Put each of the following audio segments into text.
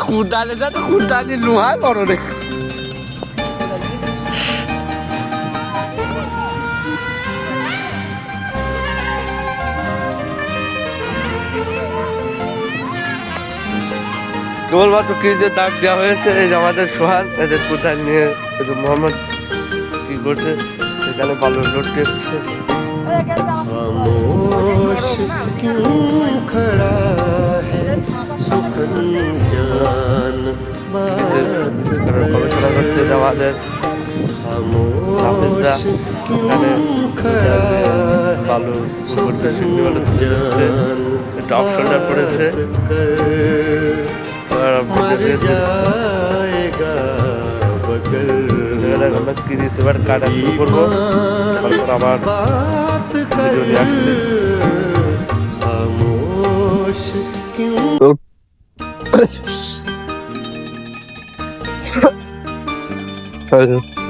খুদানে যা তো খুদানি লোহা বড় রে। কেবলমাত্র কি যে দাগ দেওয়া হয়েছে এই যে আমাদের সোহান এদের কোথায় নিয়ে এদের মোহাম্মদ কি করছে সেখানে ভালো লোড দিচ্ছে খামোশ গবেষণা করছে যে আমাদের হাফেজরা এখানে বালু উপরকে শিল্পীগুলো তুলে একটা অপশনটা পড়েছে। আমরা কি রিসিভার কাটা শুরু করব। তারপর আবার আসছে।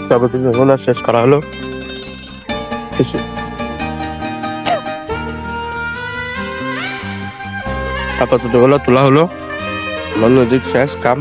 যাবতীয় ঝামেলা শেষ করা হলো। আপাতত তোলা হলো। মনোযোগ শেষ কাম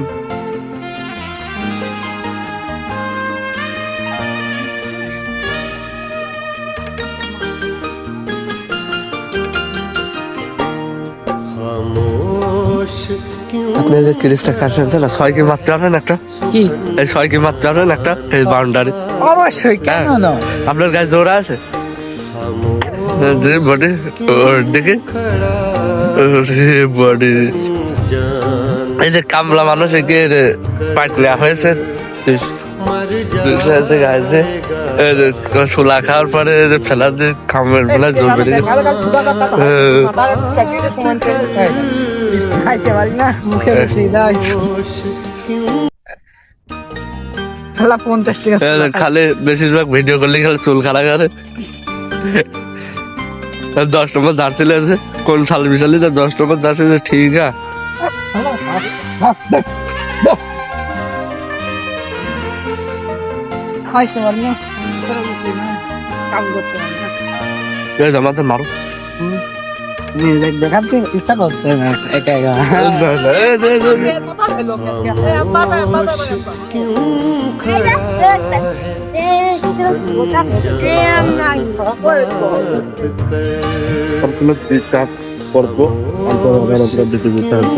আপনার যে তিরিশটা কাটছেন তাহলে ছয় কি মাত্র একটা। কি? এই ছয় কি মাত্র একটা এই বাউন্ডারি। অবশ্যই কেন হ্যাঁ, আপনার গায়ে জোর আছে? হ্যাঁ, বডি ওর দিকে বডি এই যে কামলা মানুষ গিয়ে নেওয়া হয়েছে। গাছ ছোলা খাওয়ার পরে ফেলার যে খামের ফেলা জোর হ্যাঁ। খালে বেশিরভাগ ভিডিও করলে খালি চুল খাড়া করে। দশ নম্বর ধারছিল আছে কোন সাল বিশালি তার দশ নম্বর ধারছিল ঠিক আছে। হয় সবার জামাতে মারো। দেখাতে ইচ্ছা করছে না একা একা কাজ করব দিতে দিতে হবে।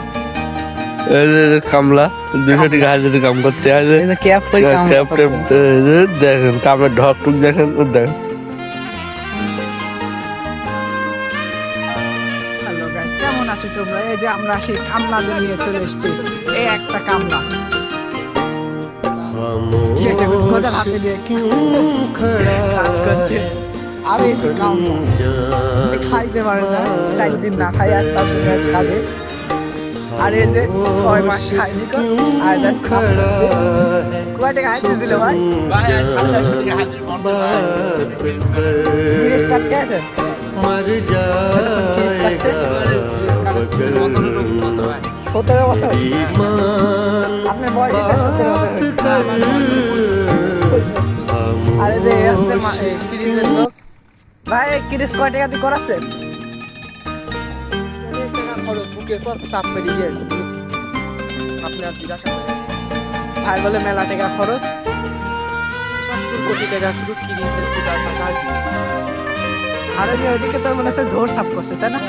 কামলা দুশো টাকা হাজার কাম করতে আসে কাম দেখেন কামের ঢক টুক দেখেন দেখেন। যে আমরা সেই কামলাদের নিয়ে চলে এসেছি এই একটা কামলা। আর এই যে কামলা। খাইতে পারে না চার দিন না খাই জন্য আজ কাজে। আর এই যে ছয় মাস খাইনি আর কয় টাকা হাতে দিল ভাই। কাটতে আছে? ভাই কিরিশ কয় টাকা দিয়ে করাচ্ছে? কত চাপ পেরিয়ে গিয়েছে আপনি জিজ্ঞাসা করেন ভাই বলে মেলা টাকা খরচ। সত্তর কোটি টাকা শুধু আর ওই ওইদিকে তো মনে হচ্ছে জোর সাপ করছে তাই না?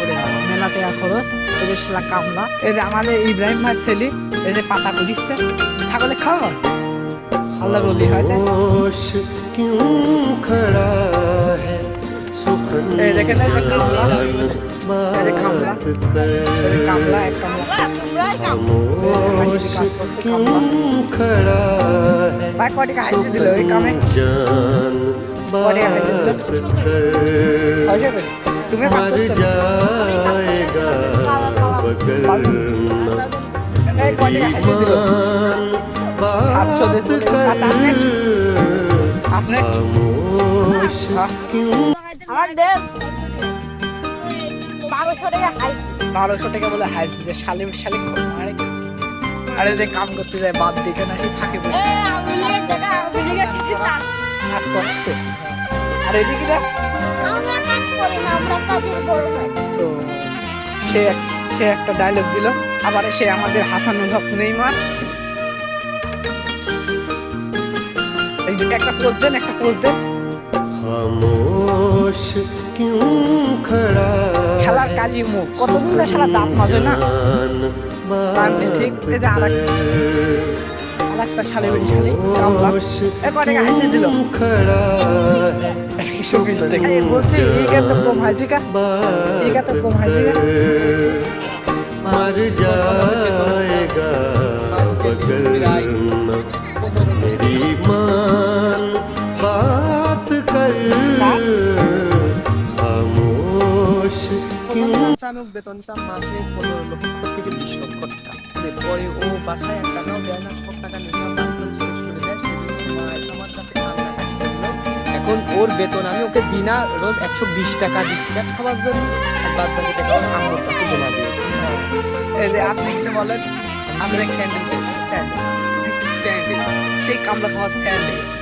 ওরে মেলা টাকা খরচ। এই যে কামলা এই যে আমাদের ইব্রাহিম ভাই ছেলে এই যে পাতা করিচ্ছে ছাগলে খাওয়া? আল্লাহ বলি হয়। I'm not sure. কাম করতে যায় বাদ দিকে আচ্ছা, না। সে আর এদিকে তো সে সে একটা ডায়লগ দিল। আবার সে আমাদের হাসান অনুভব নেই মার একটা পোস্ট দেন একটা পোস্ট দেন। खामोश क्यों खड़ा খেলার কালি মুখ কতদিন ধরে সারা দাঁত মাজে না তার নেই ঠিক এই যে আর আর একটা শালি বেড়ি শালি কামলা এ কয় টাকা হাইতে দিল खड़ा है একশো বিশ টাকা এই বলছি এইটা তো কম হাইছে কা এইটা তো কম হাইছে কা मर जाएगा वगरना আমি বেতন চাম মাসে পনেরো লক্ষ থেকে বিশ লক্ষ টাকা পরে ও বাসায় একটা নাও দেয় না সব টাকা দান আমার কাছে এখন ওর বেতন, আমি ওকে দিই না, রোজ একশো বিশ টাকা বিস্কুট খাওয়ার জন্য, আর বাদ বাকি টাকা ওর আম্মুর কাছে জমা দিয়ে এই যে আপনি কিছু বলেন, আমরা স্যান্ডেল স্যান্ডেল সেই কামলা খাওয়ার sandal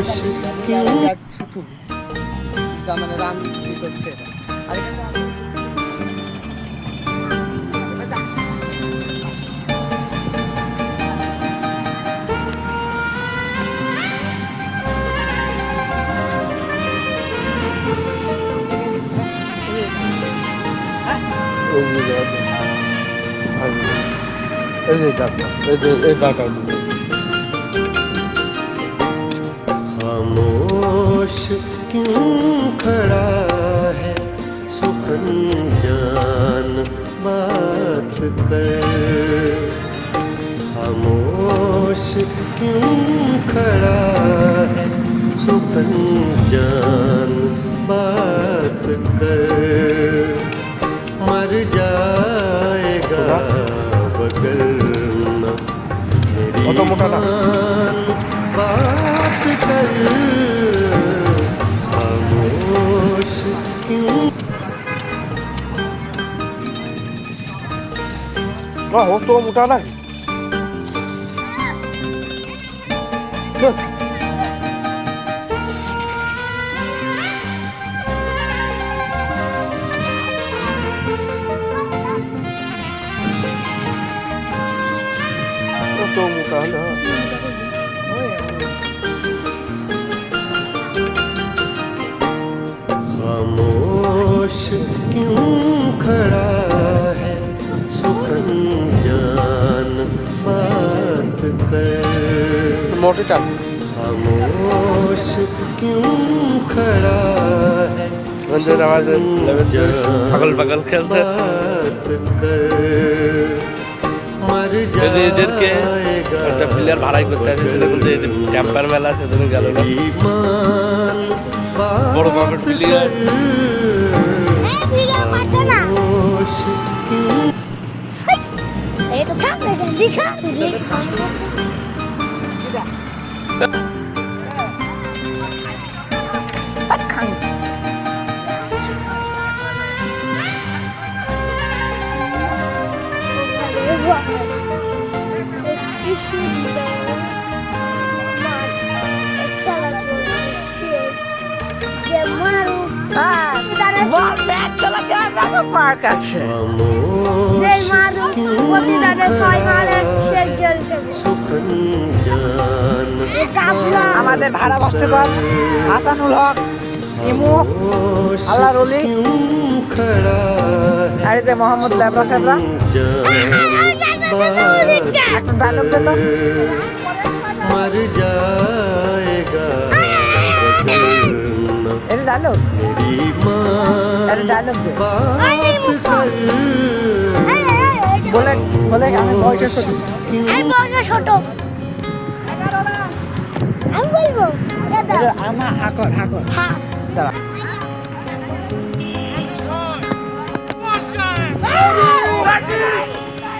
aşıktım. Tutum. Damladan bir bakıyorum. Özür dilerim. Özür dilerim. Özür dilerim. خاموش کیوں کھڑا ہے؟ سخن جان بات کر۔ خاموش کیوں کھڑا ہے؟ سخن جان بات کر۔ مر جائے گا بگر میری بات Nah, waktu. कर মোটিটা खामोश क्यों खड़ा है রঞ্জন আমাদের লেভেল পাগল পাগল খেলছে बात कर मर যদি এদেরকে একটা প্লেয়ার ভাড়াই করতে আসে সেটা কিন্তু ট্যাম্পার মেলা সেদিন গেল না ईमान বড় মাপের প্লেয়ার এই ভিডিও করছে না खामोश क्यों এই তো থাক না পার্ক আছে। আমাদের ভাড়া কষ্টকর হাসানুল হক ইমু আল্লাহ রলি আর এতে মোহাম্মদ ল্যাবরা ফ্যাবরা। একটা ডায়লগ দে তো। একটা ডায়লগ? একটা ডায়লগ দে বলে বলে আমি বয়সে ছোট। আমি বয়সে ছোট। আমি বলব আমার হাকর হাকর হ্যাঁ দাঁড়া।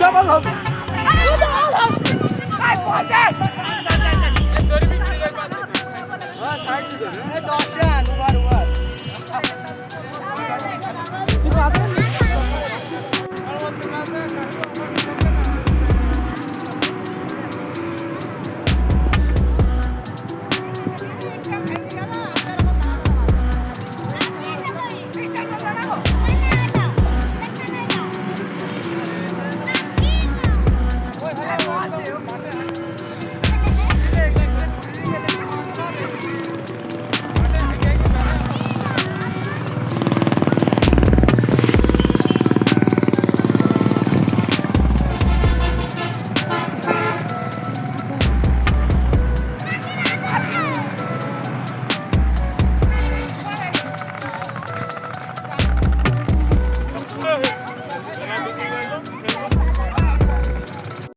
Double up!